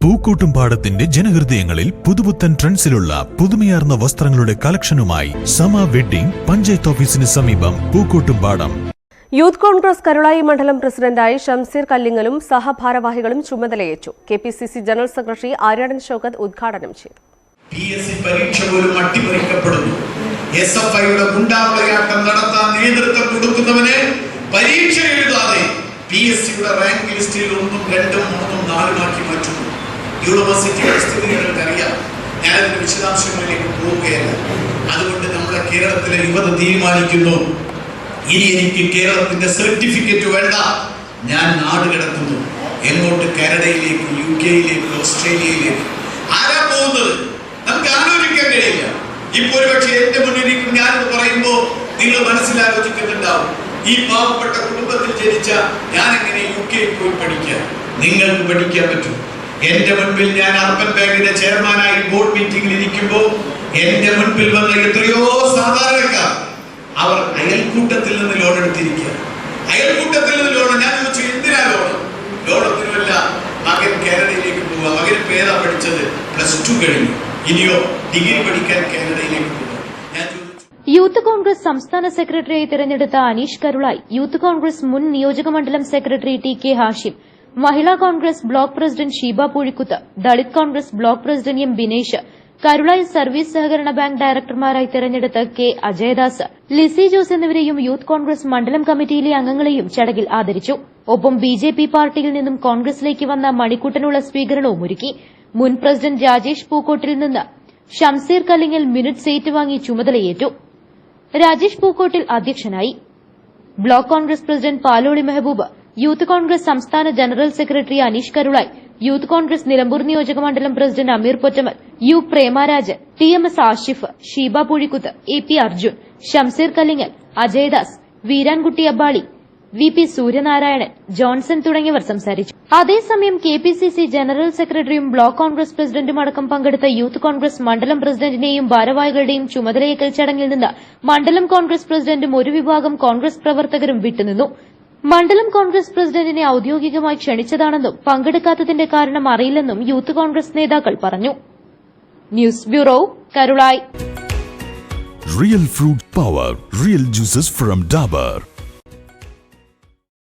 പൂക്കോട്ടുംപാടത്തിന്റെ ജനഹൃദയങ്ങളിൽ പുതുപുത്തൻ ട്രെൻഡ്സിലുള്ള പുതുമയാർന്ന വസ്ത്രങ്ങളുടെ കളക്ഷനുമായി സമ വെഡ്ഡിംഗ് പഞ്ചായത്ത് ഓഫീസിന് സമീപം പൂക്കൂട്ടും പാടം. യൂത്ത് കോൺഗ്രസ് കരുളായി മണ്ഡലം പ്രസിഡന്റായി ഷംസീർ കല്ലിങ്ങലും സഹഭാരവാഹികളും ചുമതലയേറ്റു. K P C C general secretary Aryadan Shoukath ഉദ്ഘാടനം ചെയ്തു. പി എസ് സി പരീക്ഷ പോലും അട്ടിമറിക്കപ്പെടുന്നു. എസ് എഫ് ഐയുടെ ഗുണ്ടാവിളയാട്ടം നടത്താൻ നേതൃത്വം കൊടുക്കുന്നവന് പരീക്ഷ എഴുതാതെ പി എസ് സിയുടെ റാങ്ക് ലിസ്റ്റിൽ ഒന്നും രണ്ടും മൂന്നും നാലുമാക്കി മാറ്റുന്നു. യൂണിവേഴ്സിറ്റിയുടെ സ്ഥിതി നിങ്ങൾക്കറിയാം. ഞാനതിന്റെ വിശദാംശങ്ങളിലേക്ക് പോവുകയല്ല. അതുകൊണ്ട് നമ്മുടെ കേരളത്തിലെ യുവത തീരുമാനിക്കുന്നു. ഇനി എനിക്ക് കേരളത്തിന്റെ സർട്ടിഫിക്കറ്റ് വേണ്ട. ഞാൻ നാട് കിടക്കുന്നു. എങ്ങോട്ട് കാനഡയിലേക്ക് യു കെയിലേക്ക് ഓസ്ട്രേലിയയിലേക്ക്. ആരാ പോകുന്നത്? നമുക്ക് ആലോചിക്കാൻ കഴിയില്ല. ഇപ്പൊ ഒരുപക്ഷെ എന്റെ മുന്നിലേക്ക് ഞാനിത് പറയുമ്പോൾ നിങ്ങൾ മനസ്സിലാലോചിക്കുന്നുണ്ടാവും. ഈ പാവപ്പെട്ട കുടുംബത്തിൽ ജനിച്ച ഞാൻ എങ്ങനെ യു കെയിൽ പോയി പഠിക്കാം? നിങ്ങൾക്ക് പഠിക്കാൻ പറ്റും. എന്റെ മുൻപിൽ ഞാൻ അർബൻ ബാങ്കിന്റെ ചെയർമാനായി ബോർഡ് മീറ്റിംഗിൽ ഇരിക്കുമ്പോൾ എന്റെ മുൻപിൽ വന്ന എത്രയോ സാധാരണക്കാർ അവർ അയൽക്കൂട്ടത്തിൽ നിന്ന് ലോൺ എടുത്തിരിക്കുക അയൽക്കൂട്ടത്തിൽ നിന്ന് ലോൺ ഞാൻ ചോദിച്ചു എന്തിനാ ലോൺ ലോണത്തിനുമല്ല മകൻ കാനഡയിലേക്ക് പോവുക. മകൻ പേരാ പഠിച്ചത്? പ്ലസ് ടു കഴിഞ്ഞു. ഇനിയോ ഡിഗ്രി പഠിക്കാൻ കാനഡയിലേക്ക് പോവുക. യൂത്ത് കോൺഗ്രസ് സംസ്ഥാന സെക്രട്ടറിയായി തിരഞ്ഞെടുത്ത അനീഷ് കരുളായി യൂത്ത് കോൺഗ്രസ് മുൻ നിയോജകമണ്ഡലം secretary T K Hashim Mahila Congress block president Sheeba Poozhikkuth Dalit Congress block president M Binesh Karulai service സഹകരണ ബാങ്ക് ഡയറക്ടർമാരായി തെരഞ്ഞെടുത്ത കെ അജയദാസ് ലിസി ജോസ് എന്നിവരെയും യൂത്ത് കോൺഗ്രസ് മണ്ഡലം കമ്മിറ്റിയിലെ അംഗങ്ങളെയും ചടങ്ങിൽ ആദരിച്ചു. ഒപ്പം ബി ജെ പി പാർട്ടിയിൽ നിന്നും കോൺഗ്രസിലേക്ക് വന്ന മണിക്കുട്ടനുള്ള സ്വീകരണവും ഒരുക്കി. മുൻ പ്രസിഡന്റ് രാജേഷ് പൂക്കോട്ടിൽ നിന്ന് ഷംസീർ കല്ലിങ്ങൽ സീറ്റ് വാങ്ങി ചുമതലയേറ്റു. രാജേഷ് പൂക്കോട്ടിൽ അധ്യക്ഷനായി. Block Congress president Paloli Mehaboob youth Congress സംസ്ഥാന general secretary Aneesh Karulai youth Congress Nilambur നിയോജക മണ്ഡലം president Ameer Pottamal U Premaraj T M S Ashif Sheeba Puzhikkuth A P Arjun Shamseer Kallingal Ajayadas Veerankutty Abbali V P Suryanarayanan Johnson തുടങ്ങിയവർ സംസാരിച്ചു. അതേസമയം K P C C general സെക്രട്ടറിയും block Congress പ്രസിഡന്റും അടക്കം പങ്കെടുത്ത youth Congress മണ്ഡലം പ്രസിഡന്റിന്റെയും ഭാരവാഹികളുടെയും ചുമതലയേക്കൽ ചടങ്ങിൽ നിന്ന് മണ്ഡലം കോൺഗ്രസ് പ്രസിഡന്റും ഒരു വിഭാഗം കോൺഗ്രസ് പ്രവർത്തകരും വിട്ടുനിന്നു. മണ്ഡലം കോൺഗ്രസ് പ്രസിഡന്റിനെ ഔദ്യോഗികമായി ക്ഷണിച്ചതാണെന്നും പങ്കെടുക്കാത്തതിന്റെ കാരണം അറിയില്ലെന്നും യൂത്ത് കോൺഗ്രസ് നേതാക്കൾ പറഞ്ഞു. News bureau Karulai. Real fruit power real juices from Dabur